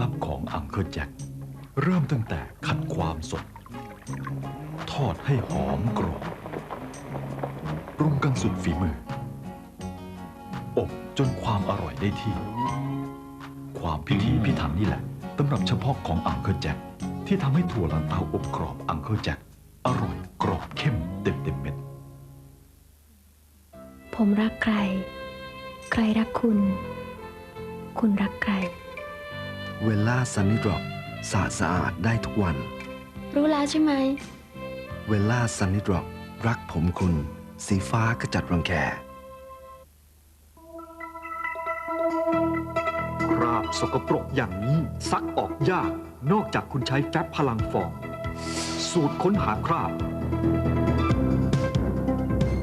ลับของอังเคิลแจ็คเริ่มตั้งแต่คัดความสด ทอดให้หอมกรอบปรุงกันสุดฝีมือ อบจนความอร่อยได้ที่ ความพิถีพิถันนี่แหละตำรับเฉพาะของอังเคิลแจ็คที่ทำให้ถั่วลันเตาอบกรอบอังเคิลแจ็คอร่อยกรอบเข้มเต็มเต็มเม็ด ผมรักใคร ใครรักคุณ คุณรักใคร เวลาซันนี่ดรอปสะอาดสะอาดได้ทุกวัน รู้แล้วใช่ไหม เวลาซันนี่ดรอปรักผมคุณ สีฟ้าขจัดรังแคคราบสกปรกอย่างนี้ซักออกยาก นอกจากคุณใช้แฟบพลังฟอง สูตรค้นหาคราบ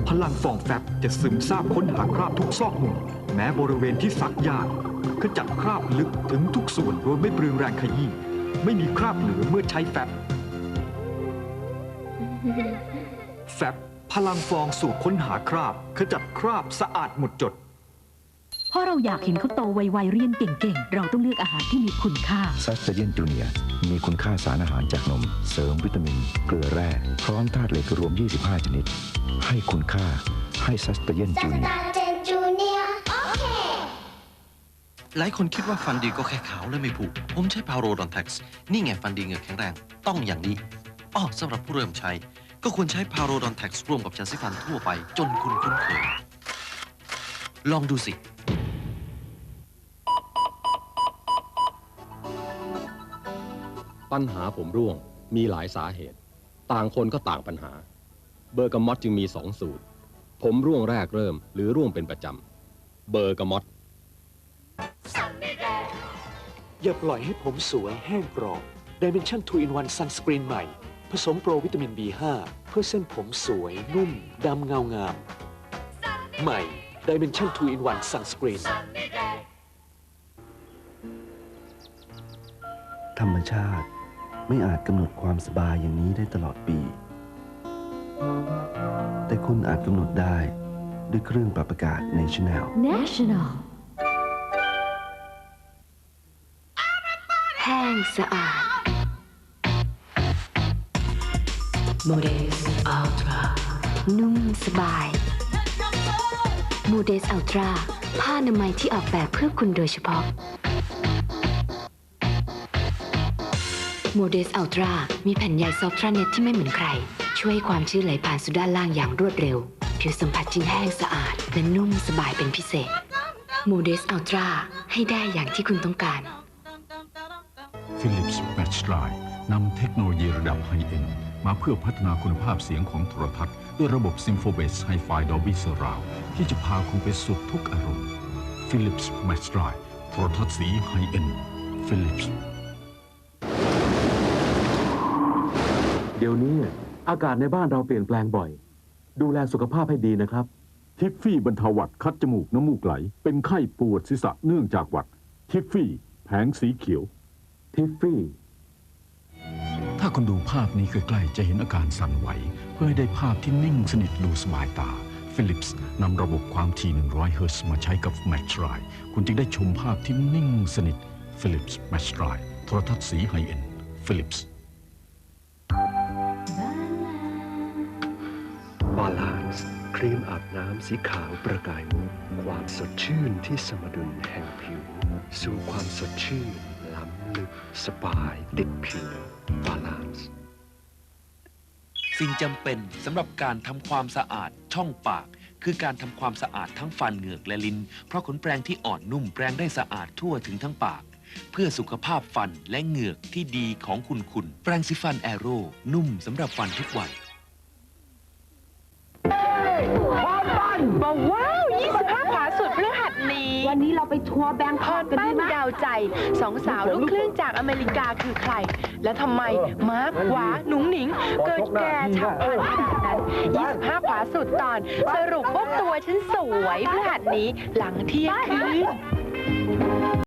พลังฟองแฟบจะซึมซาบค้นหาคราบทุกซอกมุมแม้บริเวณที่ซักยาก ขจัดคราบลึกถึงทุกส่วนโดยไม่เปลืองแรงขยี้ไม่มีคราบเหลือเมื่อใช้แฟบ แฟบพลังฟองสูตรค้นหาคราบ ขจัดคราบสะอาดหมดจด เพราะเราอยากเห็นเขาโตไวๆเรียนเก่งๆ เราต้องเลือกอาหารที่มีคุณค่าซัสเตเดียนจูเนียมีคุณค่าสารอาหารจากนม เสริมวิตามิน เกลือแร่ พร้อมธาตุเหล็กรวม 25 ชนิด ให้คุณค่าให้ซัสเตเดียนจูเนีย หลายคนคิดว่าฟันดีก็แค่ขาวและไม่ผุผมใช้พาวโรดอนแท็กซ์นี่ไงฟันดีเหงือกแข็งแรง ต้องอย่างนี้อ้อสำหรับผู้เริ่มใช้ ก็ควรใช้พาวโรดอนแท็กซ์ร่วมกับยาสีฟันทั่วไป จนคุณคุ้นเคย ลองดูสิ ปัญหาผมร่วงมีหลายสาเหตุ ต่างคนก็ต่างปัญหา เบอร์กามอตจึงมีสองสูตร ผมร่วงแรกเริ่มหรือร่วงเป็นประจำ เบอร์กามอต อย่าปล่อยให้ผมสวยแห้งกรอบ Dimension 2 in 1 Sunscreen ใหม่ ผสมโปรวิตามิน B5 เพื่อเส้นผมสวยนุ่ม ดำเงางาม ใหม่ Dimension 2 in 1 Sunscreen ธรรมชาติไม่อาจกำหนดความสบายอย่างนี้ได้ตลอดปี แต่คุณอาจกำหนดได้ด้วยเครื่องปรับอากาศ National National แห้งสะอาดโมเดสอัลตรานุ่มสบายโมเดสอัลตราผ้าอนามัยที่ออกแบบเพื่อคุณโดยเฉพาะโมเดสอัลตรามีแผ่นใยซอฟทราเน็ตที่ไม่เหมือนใคร ช่วยให้ความชื้นไหลผ่านสู่ด้านล่างอย่างรวดเร็ว ผิวสัมผัสจึงแห้งสะอาด และนุ่มสบายเป็นพิเศษโมเดสอัลตราให้ได้อย่างที่คุณต้องการ ฟิลิปส์แมชไลนำเทคโนโลยีระดับไฮเอ็นมาเพื่อพัฒนาคุณภาพเสียงของโทรทัศน์ ด้วยระบบ s y m p h o b a s Hi-Fi Dolby Surround ที่จะพาคุณไปสุดทุกอารมณ์ Philips Match Drive โทรทัศน์สีไฮเอ็น Philips เดี๋ยวนี้อากาศในบ้านเราเปลี่ยนแปลงบ่อย ดูแลสุขภาพให้ดีนะครับ ทิฟฟี่บรรเทาหวัดคัดจมูกน้ำมูกไหล เป็นไข้ปวดศีรษะเนื่องจากหวัด ทิฟฟี่แผงสีเขียว ทิฟฟี่ ถ้าคุณดูภาพนี้ใกล้ๆจะเห็นอาการสั่นไหว เพื่อให้ได้ภาพที่นิ่งสนิทดูสบายตา Philips นำระบบความถี่ 100 เฮิรตซ์มาใช้กับ Match Drive คุณจึงได้ชมภาพที่นิ่งสนิท Philips Match Drive โทรทัศน์สีไฮเอ็น Philips บาลานซ์ครีมอาบน้ำสีขาวประกายมุกความสดชื่นที่สมดุลแห่งผิว สู่ความสดชื่น ลึก สบาย ติดผิว บาลานซ์ สิ่งจำเป็นสำหรับการทำความสะอาดช่องปาก คือการทำความสะอาดทั้งฟันเหงือกและลิ้น เพราะขนแปรงที่อ่อนนุ่มแปรงได้สะอาดทั่วถึงทั้งปาก เพื่อสุขภาพฟันและเหงือกที่ดีของคุณคุณ แปรงสีฟันแอโร่นุ่มสำหรับฟันทุกวัน วันนี้เราไปทัวร์แบงพคอรกกันแป้ดีนไหมดาวใจสองสาวลูกครึ่งจากอเมริกาคือใคร และทำไมมาร์คหวาหนุ่งหนิง เกิดแก่ฉับพลันขนาดนั้น25ขวาสุดตอน สรุปว่าตัวฉันสวยพฤหัสนี้หลังเที่ยงคืน